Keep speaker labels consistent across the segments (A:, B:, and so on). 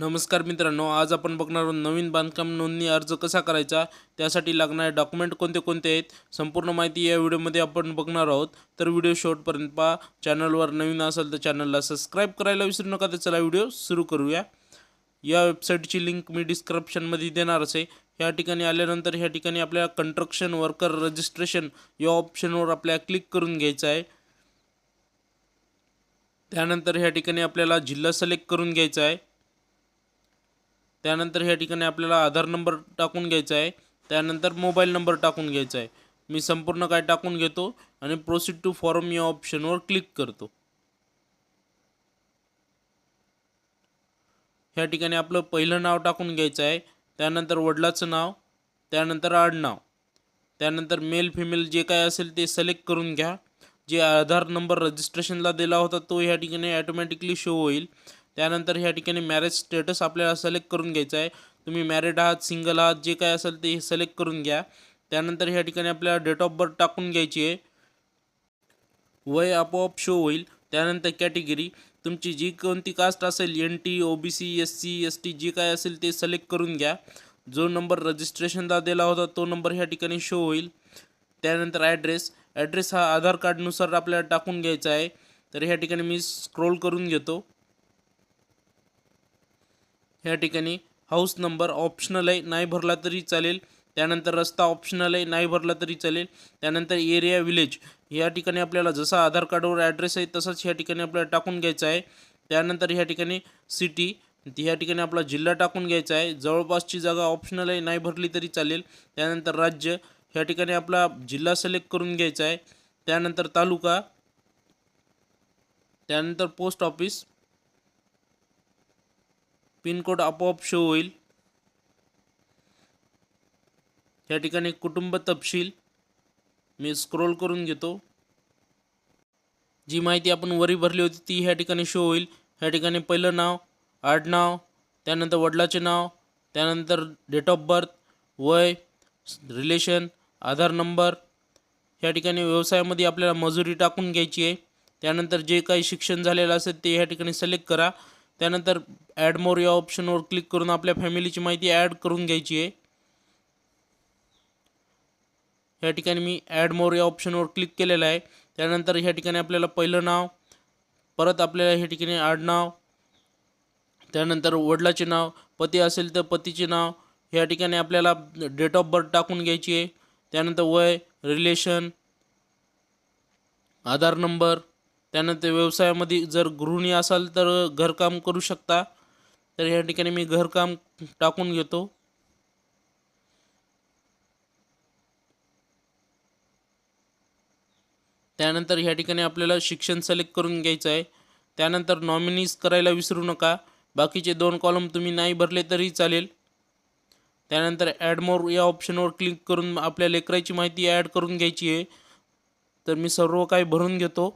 A: नमस्कार मित्रांनो आज आपण बघणार आहोत नवीन बांधकाम नोंदणी अर्ज कसा करायचा त्यासाठी लागणारे डॉक्युमेंट कोणते कोणते आहेत संपूर्ण माहिती या व्हिडिओमध्ये आपण बघणार आहोत. तर व्हिडिओ शेवटपर्यंत पहा चॅनलवर नवीन असेल तर चॅनलला सबस्क्राईब करायला विसरू नका तर चला व्हिडिओ सुरू करूया. या वेबसाईटची लिंक मी डिस्क्रिप्शनमध्ये देणारच आहे. ह्या ठिकाणी आल्यानंतर ह्या ठिकाणी आपल्याला कंस्ट्रक्शन वर्कर रजिस्ट्रेशन या ऑप्शनवर आपल्याला क्लिक करून घ्यायचं आहे. त्यानंतर ह्या ठिकाणी आपल्याला जिल्हा सिलेक्ट करून घ्यायचा आहे. त्यानंतर ह्या ठिकाणी आपल्याला आधार नंबर टाकून घ्यायचा आहे. त्यानंतर मोबाईल नंबर टाकून घ्यायचा आहे. मी संपूर्ण काय टाकून घेतो आणि प्रोसीड टू फॉर्म या ऑप्शनवर क्लिक करतो. ह्या ठिकाणी आपलं पहिलं नाव टाकून घ्यायचं आहे. त्यानंतर वडिलाचं नाव त्यानंतर आडनाव त्यानंतर मेल फिमेल जे काय असेल ते सिलेक्ट करून घ्या. जे आधार नंबर रजिस्ट्रेशनला दिला होता तो ह्या ठिकाणी ॲटोमॅटिकली शो होईल. त्यानंतर ह्या ठिकाणी मॅरेज स्टेटस आपल्याला सिलेक्ट करून घ्यायचं आहे. तुम्ही मॅरिड आहात सिंगल आहात जे काय असेल ते सिलेक्ट करून घ्या. त्यानंतर ह्या ठिकाणी आपल्याला डेट ऑफ बर्थ टाकून घ्यायची आहे. वय आपोआप शो होईल. त्यानंतर कॅटेगरी तुमची जी कोणती कास्ट असेल N T O B C S C S T जी काय असेल ते सिलेक्ट करून घ्या. जो नंबर रजिस्ट्रेशनला दिला होता तो नंबर ह्या ठिकाणी शो होईल. त्यानंतर ॲड्रेस ॲड्रेस हा आधार कार्डनुसार आपल्याला टाकून घ्यायचा आहे. तर ह्या ठिकाणी मी स्क्रोल करून घेतो. ह्या ठिकाणी हाऊस नंबर ऑप्शनल आहे नाही भरला तरी चालेल. त्यानंतर रस्ता ऑप्शनल आहे नाही भरला तरी चालेल. त्यानंतर एरिया विलेज या ठिकाणी आपल्याला जसा आधार कार्डवर ॲड्रेस आहे तसाच ह्या ठिकाणी आपल्याला टाकून घ्यायचा आहे. त्यानंतर ह्या ठिकाणी सिटी ह्या ठिकाणी आपला जिल्हा टाकून घ्यायचा आहे. जवळपासची जागा ऑप्शनल आहे नाही भरली तरी चालेल. त्यानंतर राज्य. ह्या ठिकाणी आपला जिल्हा सिलेक्ट करून घ्यायचा आहे. त्यानंतर तालुका. त्यानंतर पोस्ट ऑफिस पिनकोड आपोआप शो होईल. या ठिकाणी कुटुंब तपशील मी स्क्रोल करून घेतो. जी माहिती आपण वरी भरली होती ती ह्या ठिकाणी शो होईल. ह्या ठिकाणी पहिलं नाव आडनाव त्यानंतर वडिलाचे नाव त्यानंतर डेट ऑफ बर्थ वय रिलेशन आधार नंबर ह्या ठिकाणी व्यवसायामध्ये आपल्याला मजुरी टाकून घ्यायची आहे. त्यानंतर जे काही शिक्षण झालेलं असेल ते ह्या ठिकाणी सिलेक्ट करा. त्यानंतर ॲड मोर या ऑप्शनवर क्लिक करून आपल्या फॅमिलीची माहिती ॲड करून घ्यायची आहे. ह्या ठिकाणी मी ॲड मोर या ऑप्शनवर क्लिक केलेलं आहे. त्यानंतर ह्या ठिकाणी आपल्याला पहिलं नाव परत आपल्याला ह्या ठिकाणी आडनाव त्यानंतर वडिलाचे नाव पती असेल तर पतीचे नाव ह्या ठिकाणी आपल्याला डेट ऑफ बर्थ टाकून घ्यायची आहे. त्यानंतर वय रिलेशन आधार नंबर त्यानंतर व्यवसायामध्ये जर गृहिणी असाल तर घरकाम करू शकता. तर ह्या ठिकाणी मी घरकाम टाकून घेतो. त्यानंतर ह्या ठिकाणी आपल्याला शिक्षण सिलेक्ट करून घ्यायचं आहे. त्यानंतर नॉमिनीज करायला विसरू नका. बाकीचे दोन कॉलम तुम्ही नाही भरले तरी चालेल. त्यानंतर ॲड मोर या ऑप्शनवर क्लिक करून आपल्या लेकराची माहिती ॲड करून घ्यायची आहे. तर मी सर्व काही भरून घेतो.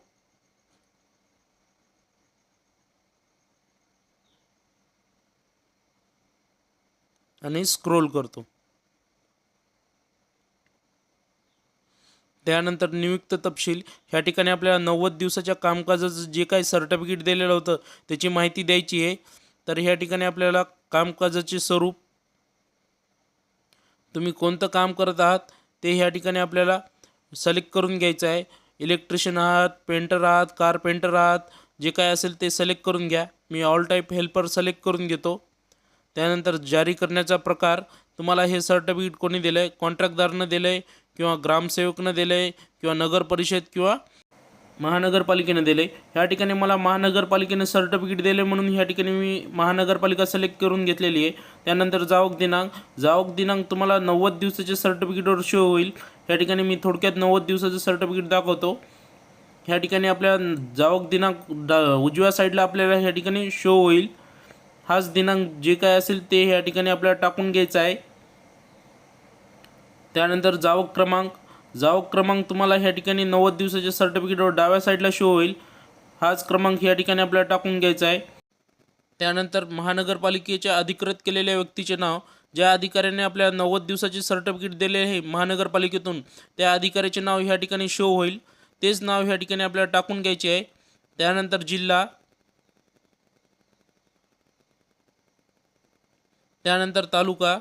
A: आणि स्क्रोल करतो. त्यानंतर नियुक्त तपशील. ह्या ठिकाणी आपल्याला नव्वद दिवसाच्या कामकाजाचं जे काही सर्टिफिकेट दिलेलं होतं त्याची माहिती द्यायची आहे. तर ह्या ठिकाणी आपल्याला कामकाजाचे स्वरूप तुम्ही कोणतं काम करत आहात ते ह्या ठिकाणी आपल्याला सिलेक्ट करून घ्यायचं आहे. इलेक्ट्रिशियन आहात पेंटर आहात कारपेंटर आहात जे काय असेल ते सिलेक्ट करून घ्या. मी ऑल टाईप हेल्पर सिलेक्ट करून घेतो. त्यानंतर जारी करण्याचा प्रकार तुम्हाला हे सर्टिफिकेट कोणी दिलं आहे कॉन्ट्रॅक्टदारनं दिलं आहे किंवा ग्रामसेवकनं दिलं आहे किंवा नगर परिषद किंवा महानगरपालिकेनं दिले ह्या ठिकाणी मला महानगरपालिकेनं सर्टिफिकेट दिले म्हणून ह्या ठिकाणी मी महानगरपालिका सिलेक्ट करून घेतलेली आहे. त्यानंतर जावक दिनांक. जावक दिनांक तुम्हाला नव्वद दिवसाच्या सर्टिफिकेटवर शो होईल. ह्या ठिकाणी मी थोडक्यात नव्वद दिवसाचं सर्टिफिकेट दाखवतो. ह्या ठिकाणी आपल्या जावक दिनांक दा उजव्या साईडला आपल्याला ह्या ठिकाणी शो होईल. हाच दिनांक जे काय असेल ते ह्या ठिकाणी आपल्याला टाकून घ्यायचा आहे. त्यानंतर जावक क्रमांक. जावक क्रमांक तुम्हाला ह्या ठिकाणी नव्वद दिवसाच्या सर्टिफिकेटवर डाव्या साईडला शो होईल. हाच क्रमांक ह्या ठिकाणी आपल्याला टाकून घ्यायचा आहे. त्यानंतर महानगरपालिकेच्या अधिकृत केलेल्या व्यक्तीचे नाव. ज्या अधिकाऱ्याने आपल्या नव्वद दिवसाचे सर्टिफिकेट दिले आहे महानगरपालिकेतून त्या अधिकाऱ्याचे नाव ह्या ठिकाणी शो होईल. तेच नाव ह्या ठिकाणी आपल्याला टाकून घ्यायचे आहे. त्यानंतर जिल्हा. त्यानंतर तालुका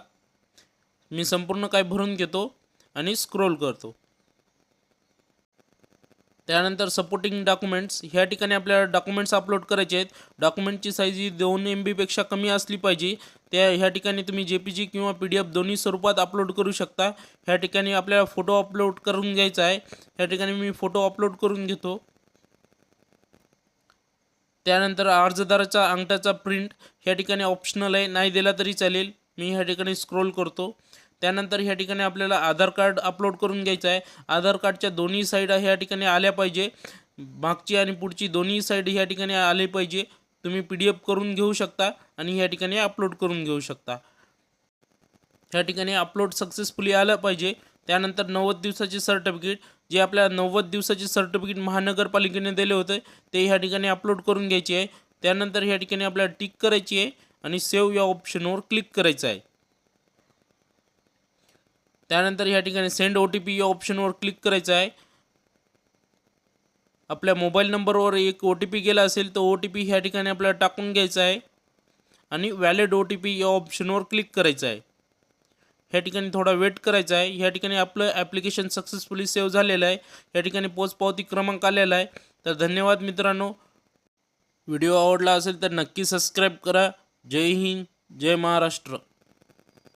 A: मी संपूर्ण काय भरून घेतो आणि स्क्रोल करतो. त्यानंतर सपोर्टिंग डॉक्युमेंट्स ह्या ठिकाणी आपल्याला डॉक्युमेंट्स अपलोड करायचे आहेत. डॉक्युमेंटची साईज ही दोन एम बीपेक्षा कमी असली पाहिजे. त्या ह्या ठिकाणी तुम्ही जे पी जी किंवा पी डी एफ दोन्ही स्वरूपात अपलोड करू शकता. ह्या ठिकाणी आपल्याला फोटो अपलोड करून घ्यायचा आहे. ह्या ठिकाणी मी फोटो अपलोड करून घेतो. त्यानंतर अर्जदाराचा अंगठाचा प्रिंट ह्या ठिकाणी ऑप्शनल आहे. नाही दिला तरी चालेल. मी ह्या ठिकाणी स्क्रोल करतो. त्यानंतर ह्या ठिकाणी आपल्याला आधार कार्ड अपलोड करून घ्यायचं आहे. आधार कार्डच्या दोन्ही साईड ह्या ठिकाणी आल्या पाहिजे. मागची आणि पुढची दोन्ही साईड ह्या ठिकाणी आले पाहिजे. तुम्ही पी डी एफ करून घेऊ शकता आणि ह्या ठिकाणी अपलोड करून घेऊ शकता. ह्या ठिकाणी अपलोड सक्सेसफुली आलं पाहिजे. त्यानंतर नव्वद दिवसाचे सर्टिफिकेट जे आपल्या नव्वद दिवसाचे सर्टिफिकेट महानगरपालिकेने दिले होते ते ह्या ठिकाणी अपलोड करून घ्यायचे आहे. त्यानंतर ह्या ठिकाणी आपल्याला टिक करायची आहे आणि सेव्ह या ऑप्शनवर क्लिक करायचं आहे. त्यानंतर ह्या ठिकाणी सेंड ओ टी पी या ऑप्शनवर क्लिक करायचं आहे. आपल्या मोबाईल नंबरवर एक ओ टी पी गेला असेल तर ओ टी पी ह्या ठिकाणी आपल्याला टाकून घ्यायचा आहे. आणि व्हॅलिड ओ टी पी या ऑप्शनवर क्लिक करायचं आहे. ह्या ठिकाणी थोडा वेट करायचा आहे. ह्या ठिकाणी आपलं ॲप्लिकेशन सक्सेसफुली सेव्ह झालेलं आहे. या ठिकाणी पोचपावती क्रमांक आलेला आहे. तर धन्यवाद मित्रांनो. व्हिडिओ आवडला असेल तर नक्की सबस्क्राईब करा. जय हिंद जय महाराष्ट्र.